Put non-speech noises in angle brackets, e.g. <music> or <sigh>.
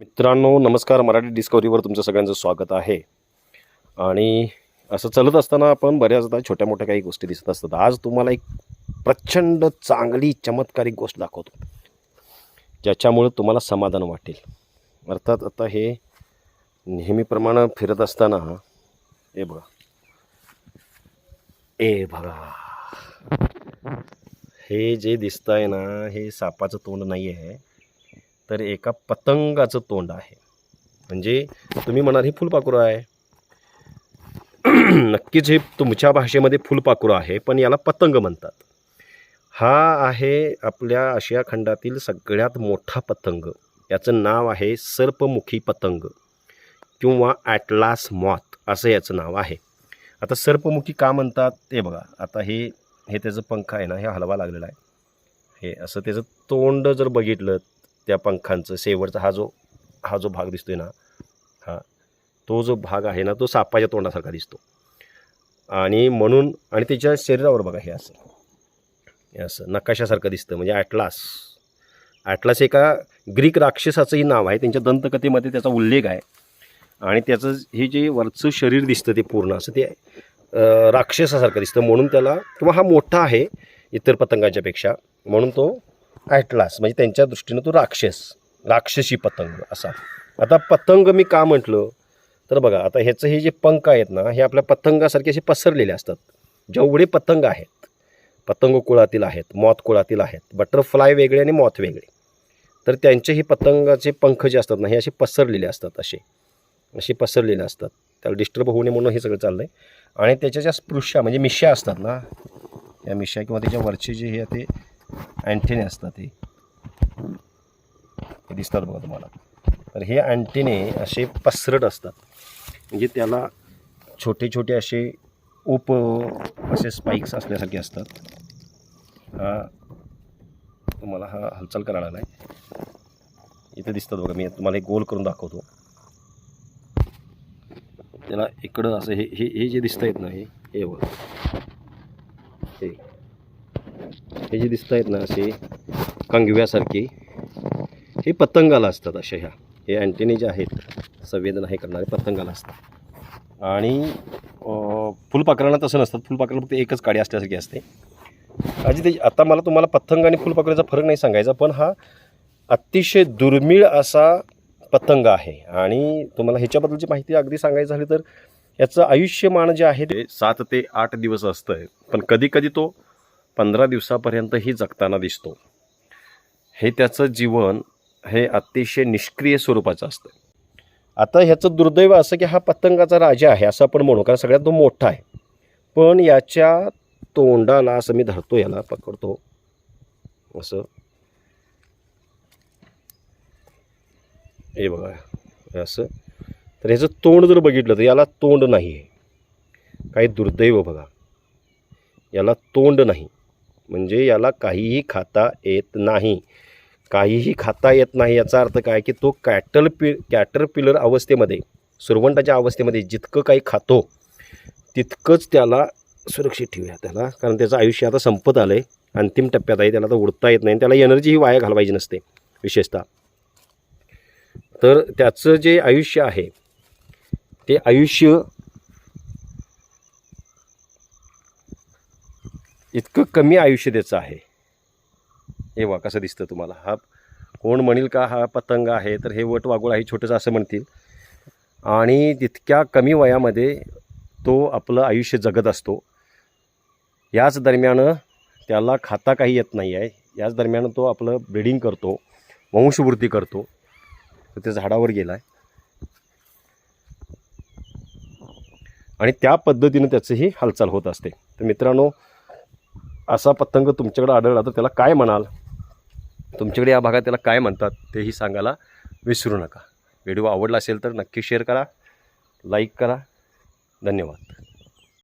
मित्रांनो नमस्कार. मराठी डिस्कवरीवर तुमचं सगळ्यांचं स्वागत आहे. आणि असं चालत असताना आपण बऱ्याचदा छोट्या मोठ्या काही गोष्टी दिसत असतात. आज तुम्हाला एक प्रचंड चांगली चमत्कारिक गोष्ट दाखवतो. ज्याच्यामुळे तुम्हाला समाधान वाटेल. अर्थात आता हे नेहमीप्रमाणे फिरत असताना हे बघा. ए बघा. हे जे दिसत आहे ना हे सापाचं तोंड नाही आहे तर एका पतंगाचं तोंड आहे. म्हणजे तुम्ही म्हणाल हे फुलपाखरू आहे. <clears throat> नक्कीच हे तुमच्या भाषेमध्ये फुलपाखरू आहे पण याला पतंग म्हणतात. हा आहे आपल्या आशिया खंडातील सगळ्यात मोठा पतंग. याचं नाव आहे सर्पमुखी पतंग किंवा ॲटलास मॉथ असं याचं नाव आहे. आता सर्पमुखी का म्हणतात? ते बघा आता हे हे त्याचं पंख आहे ना हे हलवा लागलेला आहे. हे असं त्याचं तोंड जर बघितलं त्या पंखांचं शेवटचा हा जो हा जो भाग दिसतोय ना हा तो जो भाग आहे ना तो सापाच्या तोंडासारखा दिसतो. आणि म्हणून आणि त्याच्या शरीरावर बघा हे असं हे असं नकाशासारखं दिसतं म्हणजे ॲटलास ॲटलास एका ग्रीक राक्षसाचंही नाव आहे त्यांच्या दंतकथेमध्ये त्याचा उल्लेख आहे. आणि त्याचं हे जे वरचं शरीर दिसतं ते पूर्ण असं ते राक्षसासारखं दिसतं. म्हणून त्याला किंवा हा मोठा आहे इतर पतंगांच्यापेक्षा म्हणून तो ॲटलास म्हणजे त्यांच्या दृष्टीनं तो राक्षस राक्षसी पतंग असा. आता पतंग मी का म्हटलं? तर बघा आता ह्याचं हे जे पंख आहेत ना हे आपल्या पतंगासारखे असे पसरलेले असतात. जेवढे पतंग आहेत पतंग कुळातील आहेत मॉथ कुळातील आहेत बटरफ्लाय वेगळे आणि मॉथ वेगळे तर त्यांचे हे पतंगाचे पंख जे असतात ना हे असे पसरलेले असतात असे. असे पसरलेले असतात. त्याला डिस्टर्ब होऊ नये म्हणून हे सगळं चाललं आहे आणि त्याच्या ज्या स्पृश्या म्हणजे मिश्या असतात ना या मिश्या किंवा त्याच्या वरचे जे हे ते अँटेने असतात हे. हे दिसतात बघा तुम्हाला. तर हे अँटेने असे पसरट असतात. म्हणजे त्याला छोटे छोटे असे उप असे स्पाईक्स असल्यासारखे असतात. हा तुम्हाला हा हालचाल करायला नाही आहे इथे दिसतात बघा. मी तुम्हाला एक गोल करून दाखवतो. त्याला इकडं असं हे हे हे जे दिसत आहेत ना हे हे बघा. हे. हे जे दिसत आहेत ना असे कांगव्यासारखी हे पतंगाला असतात अशा ह्या. हे अँटेने जे आहेत संवेदना हे करणारे पतंगाला असतात. आणि फुलपाखरांना तसं नसतात. फुलपाखराला फक्त एकच काडी असल्यासारखी असते. अजित आता मला तुम्हाला पतंग आणि फुलपाखराचा फरक नाही सांगायचा पण हा अतिशय दुर्मिळ असा पतंग आहे. आणि तुम्हाला ह्याच्याबद्दलची माहिती अगदी सांगायची झाली तर याचं आयुष्यमान जे आहे ते सात ते आठ दिवस असतं आहे पण कधी कधी तो पंधरा दिवसापर्यंतही जगताना दिसतो. हे त्याचं जीवन हे अतिशय निष्क्रिय स्वरूपाचं असतं. आता ह्याचं दुर्दैव असं की हा पतंगाचा राजा आहे असं आपण म्हणू कारण सगळ्यात तो मोठा आहे. पण याच्या तोंडाला असं मी धरतो याला पकडतो. असं. हे बघा असं. तर ह्याचं तोंड जर बघितलं तर याला तोंड नाही आहे. काही दुर्दैव बघा. याला तोंड नाही. म्हणजे याला काहीही खाता येत नाही. काहीही खाता येत नाही याचा अर्थ काय? की तो कॅटल पि कॅटरपिलर अवस्थेमध्ये सुरवंटाच्या अवस्थेमध्ये जितकं काही खातो तितकंच त्याला सुरक्षित ठेवूया. त्याला कारण त्याचं आयुष्य आता संपत आलं आहे अंतिम टप्प्यात आहे त्याला तर उडता येत नाही. त्याला एनर्जी ही वाया घालवायची नसते विशेषतः. तर त्याचं जे आयुष्य आहे ते आयुष्य इतकं कमी आयुष्य त्याचं आहे. हे वा कसं दिसतं तुम्हाला. हा कोण म्हणेल का हा पतंग आहे तर हे वट वागुळ आहे छोटंसं असं म्हणतील. आणि तितक्या कमी वयामध्ये तो आपलं आयुष्य जगत असतो याच दरम्यान त्याला खाता काही येत नाही आहे. याच दरम्यान तो आपलं ब्रिडिंग करतो वंशवृद्धी करतो. तर त्या झाडावर गेला आहे आणि त्या पद्धतीनं त्याचंही हालचाल होत असते. तर मित्रांनो असा पतंग तुमच्याकडे आढळला तर त्याला काय म्हणाल? तुमच्याकडे या भागात त्याला काय म्हणतात तेही सांगायला विसरू नका. व्हिडिओ आवडला असेल तर नक्की शेअर करा लाईक करा. धन्यवाद.